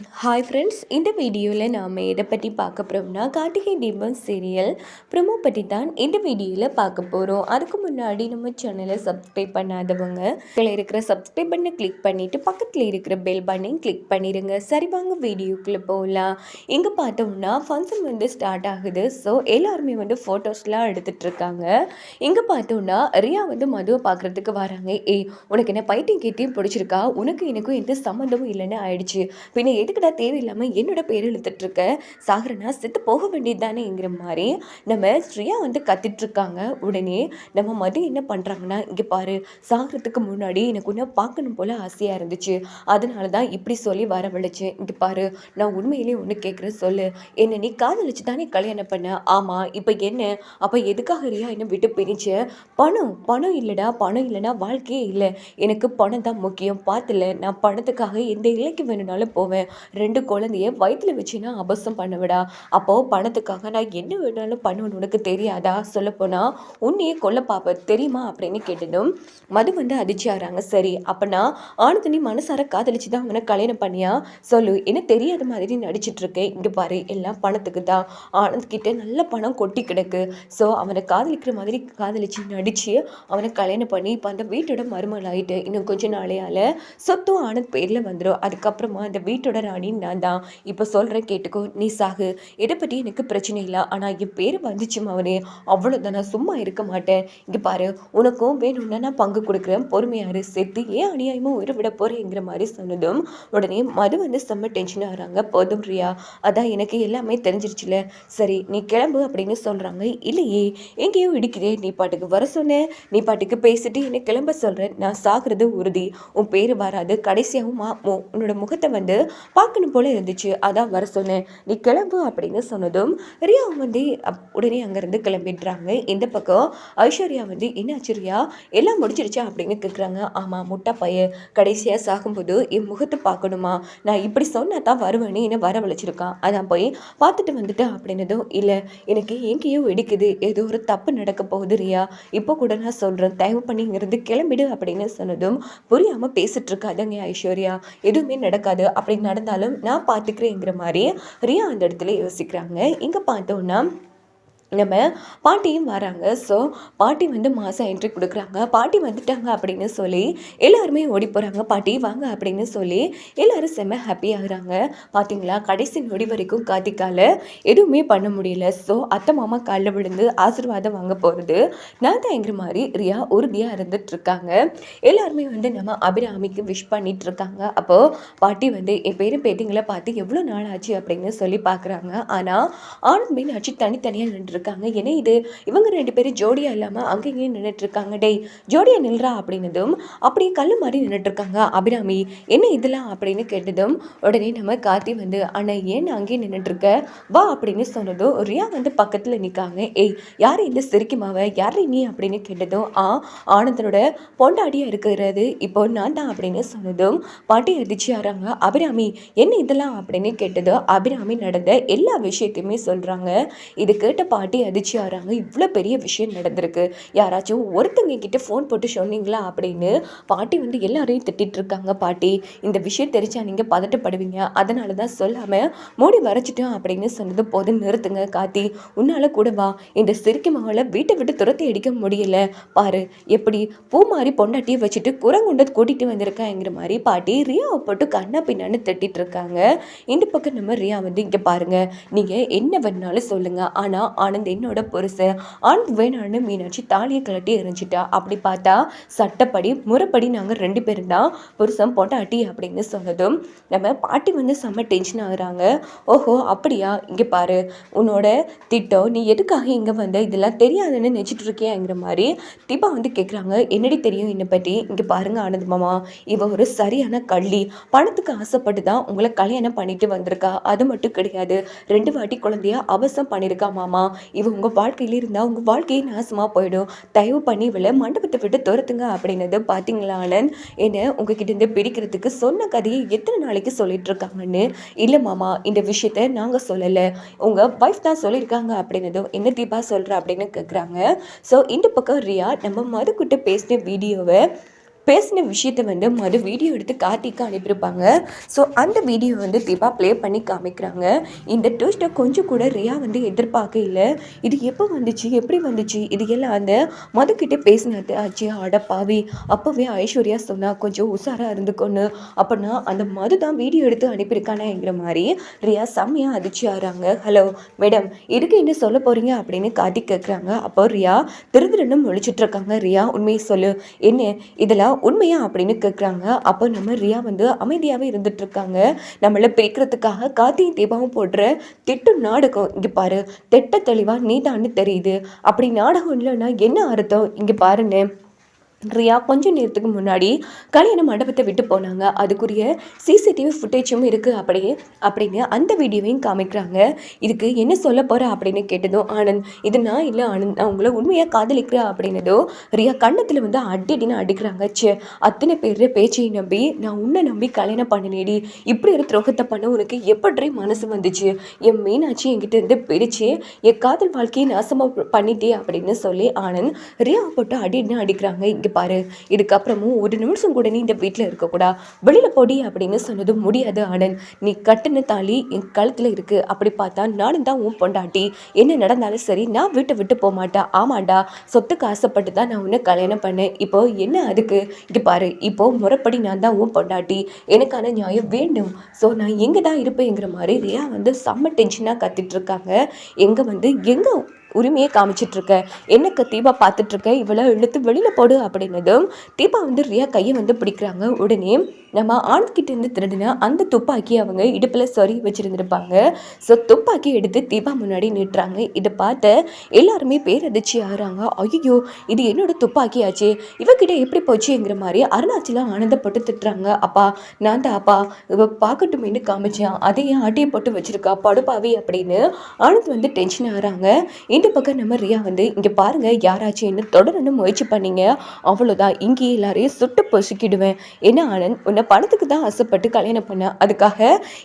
Hi friends இந்த வீடியோவில் நாம் எதை பற்றி பார்க்க போகிறோம்னா கார்த்திகை தீபம் சீரியல் ப்ரொமோ பற்றி தான் இந்த வீடியோவில் பார்க்க போகிறோம் அதுக்கு முன்னாடி நம்ம சேனலை சப்ஸ்கிரைப் பண்ணாதவங்க இதில் இருக்கிற சப்ஸ்கிரைப் பண்ணை கிளிக் பண்ணிவிட்டு பக்கத்தில் இருக்கிற பெல் பட்டனையும் கிளிக் பண்ணிடுங்க சரி வாங்க வீடியோக்குள்ளே போகலாம் இங்கே பார்த்தோம்னா ஃபங்க்ஷன் வந்து ஸ்டார்ட் ஆகுது. ஸோ எல்லாருமே வந்து ஃபோட்டோஸ்லாம் எடுத்துகிட்டு இருக்காங்க. இங்கே பார்த்தோம்னா ரியா வந்து மதுவை பார்க்குறதுக்கு வராங்க. ஏய் உனக்கு என்ன பைட்டிங் கேட்டியும் பிடிச்சிருக்கா? உனக்கு எனக்கும் எந்த சம்மந்தமும் இல்லைன்னு ஆயிடுச்சு. பின்ன எதுக்குடா தேவையில்லாமல் என்னோட பேர் இழுத்துட்டு இருக்க சாகரனா செத்து போக வேண்டியது தானேங்கிற மாதிரி நம்ம ஸ்ரீயா வந்து கத்திட்டு இருக்காங்க உடனே நம்ம மது என்ன பண்ணுறாங்கன்னா இங்கே பாரு சாகிறதுக்கு முன்னாடி எனக்கு ஒன்று பார்க்கணும் போல ஆசையாக இருந்துச்சு. அதனால தான் இப்படி சொல்லி வரவழைச்சேன் இங்கே பாரு நான் உண்மையிலேயே ஒன்று கேட்குறேன் சொல்லு. என்ன நீ காதலிச்சு தானே கல்யாணம் பண்ண? ஆமாம் இப்போ என்ன? அப்போ எதுக்காக ரியா என்ன விட்டு பிரிச்ச பணம் பணம் இல்லைடா பணம் இல்லைனா வாழ்க்கையே இல்லை. எனக்கு பணம் தான் முக்கியம். பார்த்துல நான் பணத்துக்காக எந்த இலைக்கு வேணும்னாலும் போவேன். ரெண்டு குழந்தைய வயிற்றுல வச்சுன்னா அபசம் பண்ணுவிடா. அப்போது பணத்துக்காக நான் என்ன வேணாலும் பண்ணுவேன் உனக்கு தெரியாதா? சொல்லப்போனால் உன்னையே கொல்ல பாப்ப தெரியுமா அப்படின்னு கேட்டதும் மது வந்து அதிர்ச்சியாகிறாங்க. சரி அப்போனா ஆனந்தனி மனசார காதலிச்சு தான் அவனை கல்யாணம் பண்ணியா? சொல்லு என்ன தெரியாத மாதிரி நடிச்சிட்டு இருக்கேன் இங்கே பாரு எல்லாம் பணத்துக்கு தான். ஆனந்த் கிட்ட நல்ல பணம் கொட்டி கிடக்கு. ஸோ அவனை காதலிக்கிற மாதிரி காதலிச்சு நடிச்சு அவனை கல்யாணம் பண்ணி இப்போ அந்த வீட்டோட மருமகள் ஆகிட்டு இன்னும் கொஞ்ச நாளையால் சொத்தும் ஆனந்த் பேரில் வந்துடும் அதுக்கப்புறமா அந்த வீட்டோட ராணி நான் தான். இப்போ சொல்கிறேன் கேட்டுக்கோ. நீ சாகு. இதை பற்றி எனக்கு பிரச்சனை இல்லை. ஆனால் என் பேர் வந்துச்சு அவனே. அவ்வளோதான் நான் சும்மா இருக்க மாட்டேன். இங்கே பாரு. உனக்கும் வேணும்னா நான் பங்கு கொடுக்குறேன். பொறுமையாரு. சேர்த்து ஏன் அநியாயமும் உயிரை விட போகிறேங்கிற மாதிரி சொன்னதும் உடனே மது வந்து செம்ம டென்ஷன் ஆகிறாங்க போதும் ரியா. அதான் எனக்கு எல்லாமே தெரிஞ்சிருச்சுல. சரி நீ கிளம்பு அப்படின்னு சொல்கிறாங்க இல்லையே. எங்கேயோ இடிக்குதே. நீ பாட்டுக்கு வர சொன்னேன் நீ பாட்டுக்கு பேசிட்டு என்னை கிளம்ப சொல்கிறேன் நான் சாகிறது உறுதி. உன் பேர் வராது. கடைசியாகவும் உன்னோட முகத்தை வந்து பார்க்கணும் போல இருந்துச்சு. அதான் வர சொன்னேன். நீ கிளம்பு அப்படின்னு சொன்னதும் ரியா வந்து உடனே அங்கேருந்து கிளம்பிடுறாங்க. இந்த பக்கம் ஐஸ்வர்யா வந்து என்ன ஆச்சரியா எல்லாம் முடிச்சிருச்சா அப்படின்னு கேட்குறாங்க ஆமாம் முட்டை பைய. கடைசியாக சாகும்போது என் முகத்தை பார்க்கணுமா? நான் இப்படி சொன்னா தான் வருவேன்னு என்ன வரவழைச்சிருக்கான் அதான் போய் பார்த்துட்டு வந்துட்டேன் அப்படின்னதும் இல்லை எனக்கு எங்கேயோ இடிக்குது. ஏதோ ஒரு தப்பு நடக்க போகுது ரியா. இப்போ கூட நான் சொல்கிறேன் தயவு பண்ணி இங்கேருந்து கிளம்பிடு அப்படின்னு சொன்னதும் புரியாமல் பேசிட்டு இருக்காதுங்க ஐஸ்வர்யா. எதுவுமே நடக்காது அப்படி நடந்தாலும் நான் பார்த்துக்கிறேங்கிற மாதிரி ரியா அந்த இடத்துல யோசிக்கிறாங்க. இங்கே பார்த்தோன்னா நம்ம பாட்டியும் வராங்க. ஸோ பாட்டி வந்து மாதம் என்ட்ரி கொடுக்குறாங்க. பாட்டி வந்துட்டாங்க அப்படின்னு சொல்லி எல்லாருமே ஓடி போகிறாங்க பாட்டி வாங்க அப்படின்னு சொல்லி எல்லோரும் செம்ம ஹாப்பியாகிறாங்க பார்த்தீங்களா கடைசி நொடி வரைக்கும் காத்திக்கால எதுவுமே பண்ண முடியல. ஸோ அத்தை மாமா காலில் விழுந்து ஆசீர்வாதம் வாங்க போகிறது நான் தான் எங்கிற மாதிரி ரியா உறுதியாக இருந்துட்டுருக்காங்க. எல்லாருமே வந்து நம்ம அபிராமிக்கு விஷ் பண்ணிகிட்ருக்காங்க இருக்காங்க அப்போது பாட்டி வந்து என் பேரும் பேட்டிங்களை பார்த்து எவ்வளோ நாள் ஆச்சு அப்படின்னு சொல்லி பார்க்குறாங்க. ஆனால் ஆனந்த் மீன் ஆச்சு தனித்தனியாக நின்று இருக்காங்க. ஏன்னா இது இவங்க ரெண்டு பேரும் ஜோடியா இல்லாமல் அங்கேயே நின்றுட்டு இருக்காங்க டேய் ஜோடியா நில்றா அப்படின்னதும் அப்படியே கல் மாதிரி நின்றுட்டு இருக்காங்க அபிராமி என்ன இதெல்லாம் அப்படின்னு கேட்டதும் உடனே நம்ம கார்த்தி வந்து அண்ணா ஏன் அங்கேயே நின்றுட்டு இருக்க வா அப்படின்னு சொன்னதும் ரியா வந்து பக்கத்தில் நிற்காங்க ஏய் யார் இந்த சிரிக்குமாவ யார் நீ? அப்படின்னு கேட்டதும் ஆ ஆனந்தனோட பொண்டாடியா இருக்கிறது. இப்போ நான் தான் அப்படின்னு சொன்னதும் பாட்டி அதிர்ச்சியாராங்க அபிராமி என்ன இதெல்லாம்? அப்படின்னு கேட்டதும் அபிராமி நடந்த எல்லா விஷயத்தையுமே சொல்கிறாங்க இது கேட்ட பாட்டி பாட்டி அதிர்ச்சி ஆகிறாங்க இவ்வளோ பெரிய விஷயம் நடந்திருக்கு. யாராச்சும் ஒருத்தங்க கிட்ட ஃபோன் போட்டு சொன்னீங்களா அப்படின்னு பாட்டி வந்து எல்லாரையும் திட்டிட்டு இருக்காங்க பாட்டி. இந்த விஷயம் தெரிஞ்சா நீங்கள் பதட்டப்படுவீங்க. அதனால தான் சொல்லாமல் மூடி வரைச்சிட்டோம் அப்படின்னு சொன்னது போதும் நிறுத்துங்க காத்தி உன்னால் கூட வா. இந்த சிரிக்கு மகளை வீட்டை விட்டு துரத்தி அடிக்க முடியல. பாரு எப்படி பூ மாதிரி பொண்டாட்டியை வச்சுட்டு குரங்குண்ட கூட்டிகிட்டு வந்திருக்காங்கிற மாதிரி பாட்டி ரியாவை போட்டு கண்ணா பின்னான்னு திட்டிட்டு இருக்காங்க. இந்த பக்கம் நம்ம ரியா வந்து இங்கே பாருங்க. நீங்கள் என்ன வேணாலும் சொல்லுங்கள் ஆனால் ஆனந்த் ஆனந்த் என்னோட பொருசு ஆனந்த் வேணான்னு மீனாட்சி தாலியை கலட்டி எரிஞ்சிட்டா அப்படி பார்த்தா சட்டப்படி முறைப்படி நாங்கள் ரெண்டு பேரும் தான் புருஷன் பொண்டாட்டி அப்படின்னு சொன்னதும் நம்ம பாட்டி வந்து செம்ம டென்ஷன் ஆகுறாங்க. ஓஹோ அப்படியா? இங்கே பாரு உன்னோட திட்டம் நீ எதுக்காக இங்கே வந்த? இதெல்லாம் தெரியாதுன்னு நினச்சிட்டு இருக்கியாங்கிற மாதிரி தீபா வந்து கேட்குறாங்க என்னடி தெரியும் என்னை பற்றி இங்கே பாருங்க ஆனந்த் மாமா இவ ஒரு சரியான கள்ளி. பணத்துக்கு ஆசைப்பட்டு தான் உங்களை கல்யாணம் பண்ணிட்டு வந்திருக்கா. அது மட்டும் கிடையாது ரெண்டு வாட்டி குழந்தைய அவசம் பண்ணியிருக்கா மாமா. இவன் உங்கள் வாழ்க்கையில் இருந்தால் உங்கள் வாழ்க்கையே நாசமாக போயிடும். தயவு பண்ணி இவளை மண்டபத்தை விட்டு துரத்துங்க அப்படின்னது பார்த்தீங்களா ஆனந்த் என்ன உங்ககிட்ட இருந்து பிடிக்கிறதுக்கு சொன்ன கதையை எத்தனை நாளைக்கு சொல்லிட்டு இருக்காங்கன்னு? இல்லை மாமா இந்த விஷயத்த நாங்கள் சொல்லலை. உங்கள் ஒய்ஃப் தான் சொல்லியிருக்காங்க அப்படின்னதும் என்ன தீபா சொல்கிற அப்படின்னு கேட்குறாங்க ஸோ இந்த பக்கம் ரியா நம்ம மதுக்கிட்ட பேசின வீடியோவை பேசின விஷயத்தை வந்து மறு வீடியோ எடுத்து கார்த்திக்கு அனுப்பியிருப்பாங்க. ஸோ அந்த வீடியோ வந்து தீபா ப்ளே பண்ணி காமிக்கிறாங்க. இந்த ட்விஸ்ட்டை கொஞ்சம் கூட ரியா வந்து எதிர்பார்க்க இல்லை. இது எப்போ வந்துச்சு? எப்படி வந்துச்சு? இது எல்லாம் அந்த மதுக்கிட்ட பேசினது ஆச்சு அட பாவி. அப்போவே ஐஸ்வர்யா சொன்னா கொஞ்சம் உஷாராக இருந்துக்கொன்னு. அப்படின்னா அந்த மது தான் வீடியோ எடுத்து அனுப்பியிருக்கானேங்கிற மாதிரி ரியா செம்மையாக அதிர்ச்சி ஆகிறாங்க. ஹலோ மேடம் இதுக்கு என்ன சொல்ல போகிறீங்க அப்படின்னு காட்டி கேட்குறாங்க அப்போ ரியா திருதிருன்னு முழிச்சிட்டு இருக்காங்க. ரியா உண்மையை சொல்லு. என்ன? இதெல்லாம் உண்மையா அப்படின்னு கேட்குறாங்க அப்போ நம்ம ரியா வந்து அமைதியாகவே இருந்துட்டு இருக்காங்க நம்மளை பிரிக்கிறதுக்காக கார்த்தியும் தீபாவும் போடுற திட்டு நாடகம் இங்கே பாரு. திட்ட தெளிவாக நீதான்னு தெரியுது. அப்படி நாடகம் இல்லைன்னா என்ன அர்த்தம்? இங்கே பாருன்னு. ரியா கொஞ்ச நேரத்துக்கு முன்னாடி கல்யாண மண்டபத்தை விட்டு போனாங்க. அதுக்குரிய சிசிடிவி ஃபுட்டேஜும் இருக்குது அப்படியே அப்படின்னு அந்த வீடியோவையும் காமிக்கிறாங்க. இதுக்கு என்ன சொல்ல போகிற அப்படின்னு கேட்டதும் ஆனந்த் இது நான் இல்லை ஆனந்த். நான் உண்மையாக காதலிக்கிறேன் அப்படின்னதும் ரியா கண்ணத்தில் வந்து அடி அடின்னு அடிக்கிறாங்க. சே அத்தனை பேர் பேச்சையை நம்பி நான் உன்னை நம்பி கல்யாணம் பண்ணினேடி. இப்படி ஒரு துரோகத்தை பண்ண உனக்கு எப்படி மனசு வந்துச்சு? என் மீனாட்சி என்கிட்ட இருந்து பிரித்து என் காதல் வாழ்க்கையை நாசமாக பண்ணிட்டே அப்படின்னு சொல்லி ஆனந்த் ரியா போட்டு அடி அடின்னு அடிக்கிறாங்க. இங்கே பாரு. இதுக்கப்புறமும் ஒரு நிமிஷம் கூட நீ இந்த வீட்டில் இருக்கக்கூடா. வெளியில் போடி அப்படின்னு சொன்னதும் முடியாது ஆனந்த். நீ கட்டின தாலி என் கழுத்தில் இருக்குது அப்படி பார்த்தா நானும் தான் உன் பொண்டாட்டி. என்ன நடந்தாலும் சரி நான் வீட்டை விட்டு போக மாட்டேன். ஆமாண்டா சொத்துக்கு ஆசைப்பட்டு தான் நான் உன்னை கல்யாணம் பண்ணேன். இப்போ என்ன அதுக்கு? இங்கே பாரு இப்போ முறைப்படி நான் தான் உன் பொண்டாட்டி. எனக்கான நியாயம் வேண்டும். ஸோ நான் எங்கே தான் இருப்பேங்கிற மாதிரி ரியா வந்து செம்ம டென்ஷனாக கத்திட்டு இருக்காங்க. எங்கே வந்து எங்கே உரிமையை காமிச்சிட்ருக்க. என்னக்கு தீபா பார்த்துட்ருக்க? இவளை இழுத்து வெளியில் போடு அப்படின்னதும் தீபா வந்து ரியா கையை வந்து பிடிக்கிறாங்க. உடனே நம்ம ஆண்கிட்டேருந்து திருடின அந்த துப்பாக்கி அவங்க இடுப்பில் சொறி வச்சுருந்துருப்பாங்க. ஸோ துப்பாக்கி எடுத்து தீபா முன்னாடி நிட்டுறாங்க. இதை பார்த்த எல்லாருமே பேரதிர்ச்சி ஆகிறாங்க. ஐயோ இது என்னோட துப்பாக்கி ஆச்சு இவகிட்ட எப்படி போச்சுங்கிற மாதிரி அருணாச்சலம் ஆனந்தப்பட்டு திட்டுறாங்க. அப்பா நான் தான் அப்பா இவ பார்க்கட்டுமேனு காமிச்சேன். அதையும் ஆட்டியை போட்டு வச்சிருக்கா படுப்பாவி அப்படின்னு ஆனந்த் வந்து டென்ஷன் ஆகிறாங்க. இந்த பக்கம் நம்ம ரியா வந்து இங்கே பாருங்கள் யாராச்சும் என்ன தொடரணும் முயற்சி பண்ணீங்க அவ்வளோதான் இங்கேயே எல்லாரையும் சுட்டு பொசுக்கிடுவேன். என்ன ஆனந்த் உன்னை பணத்துக்கு தான் ஆசைப்பட்டு கல்யாணம் பண்ண. அதுக்காக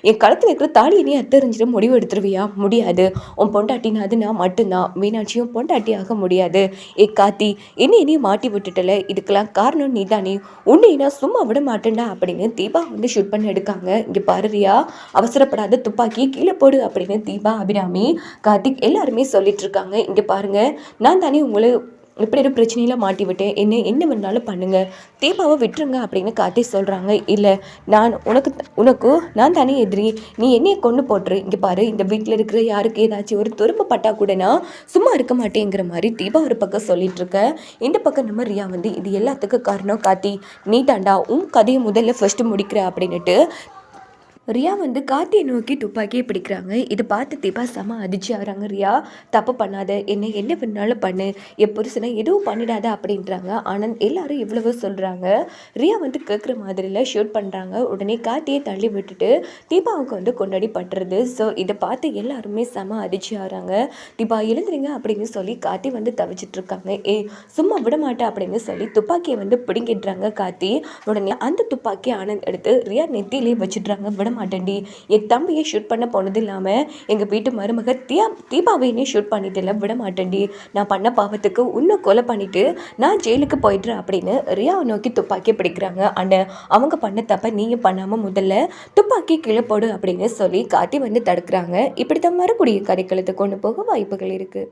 என் களத்தில் இருக்கிற தாலியை நீ அத்தறிஞ்சிட முடிவு எடுத்துருவியா? முடியாது. உன் பொண்டாட்டினா அது நான் மட்டும்தான். மீனாட்சியும் பொண்டாட்டி ஆக முடியாது. ஏ காத்தி என்ன நீ மாட்டி விட்டுட்டல? இதுக்கெல்லாம் காரணம் நீ தானே உன்னை நான் சும்மா விட மாட்டேன்டா அப்படின்னு தீபா வந்து ஷூட் பண்ணி எடுக்காங்க. இங்கே பாரு ரியா அவசரப்படாத துப்பாக்கி கீழே போடு அப்படின்னு தீபா அபிராமி கார்த்திக் எல்லாருமே சொல்லிட்டு இருக்காங்க. இருக்காங்க இங்கே பாருங்கள் நான் தானே உங்களை இப்படி ஒரு பிரச்சனையில் மாட்டி விட்டேன் என்ன என்ன வேணாலும் பண்ணுங்கள் தீபாவை விட்டுருங்க அப்படின்னு காட்டி சொல்கிறாங்க இல்லை நான் உனக்கு உனக்கும் நான் தானே எதிரி. நீ என்னையை கொண்டு போட்டுரு. இங்கே பாரு இந்த வீட்டில் இருக்கிற யாருக்கு ஏதாச்சும் ஒரு துரும்பு பட்டா கூட நான் சும்மா இருக்க மாட்டேங்கிற மாதிரி தீபா ஒரு பக்கம் சொல்லிகிட்ருக்க இந்த பக்கம் நம்ம ரியா வந்து இது எல்லாத்துக்கும் காரணம் காட்டி நீ தாண்டா உன் கதையை முதல்ல ஃபஸ்ட்டு முடிக்கிற அப்படின்னுட்டு ரியா வந்து கார்த்தியை நோக்கி துப்பாக்கியை பிடிக்கிறாங்க. இதை பார்த்து தீபா செம அதிர்ச்சி ஆகிறாங்க. ரியா தப்பு பண்ணாத. என்ன என்ன பண்ணாலும் பண்ணு. என் புருஷனை எதுவும் பண்ணிடாத அப்படின்றாங்க. ஆனால் எல்லாரும் இவ்வளவு சொல்கிறாங்க ரியா வந்து கேட்குற மாதிரியில் ஷூட் பண்ணுறாங்க உடனே கார்த்தியை தள்ளி விட்டுட்டு தீபாவுக்கு வந்து கொண்டாடி பட்டுறது ஸோ இதை பார்த்து எல்லாருமே செம அதிர்ச்சி ஆகிறாங்க. தீபா எழுந்துருங்க அப்படின்னு சொல்லி கார்த்தி வந்து தவிச்சிட்டு இருக்காங்க. ஏ சும்மா விட மாட்டேன் அப்படின்னு சொல்லி துப்பாக்கியை வந்து பிடுங்கிடுறாங்க கார்த்தி. உடனே அந்த துப்பாக்கி ஆனந்த் எடுத்து ரியா நெத்தியிலே வச்சிடுறாங்க. விட மாட்டேன்டி. என் தம்பியை ஷூட் பண்ண போனது இல்லாமல் எங்கள் வீட்டு மருமக தியா தீபாவையினே ஷூட் பண்ணிட்டு விட மாட்டேன்டி. நான் பண்ண பாவத்துக்கு இன்னும் கொலை பண்ணிவிட்டு நான் ஜெயிலுக்கு போயிடுறேன் அப்படின்னு ரியாவை நோக்கி துப்பாக்கி பிடிக்கிறாங்க அண்ணன். அவங்க பண்ண தப்ப நீங்கள் பண்ணாமல் முதல்ல துப்பாக்கி கீழே போடு அப்படின்னு சொல்லி காட்டி வந்து தடுக்கிறாங்க. இப்படி தான் வரக்கூடிய கரைக்களத்தை கொண்டு போக வாய்ப்புகள் இருக்குது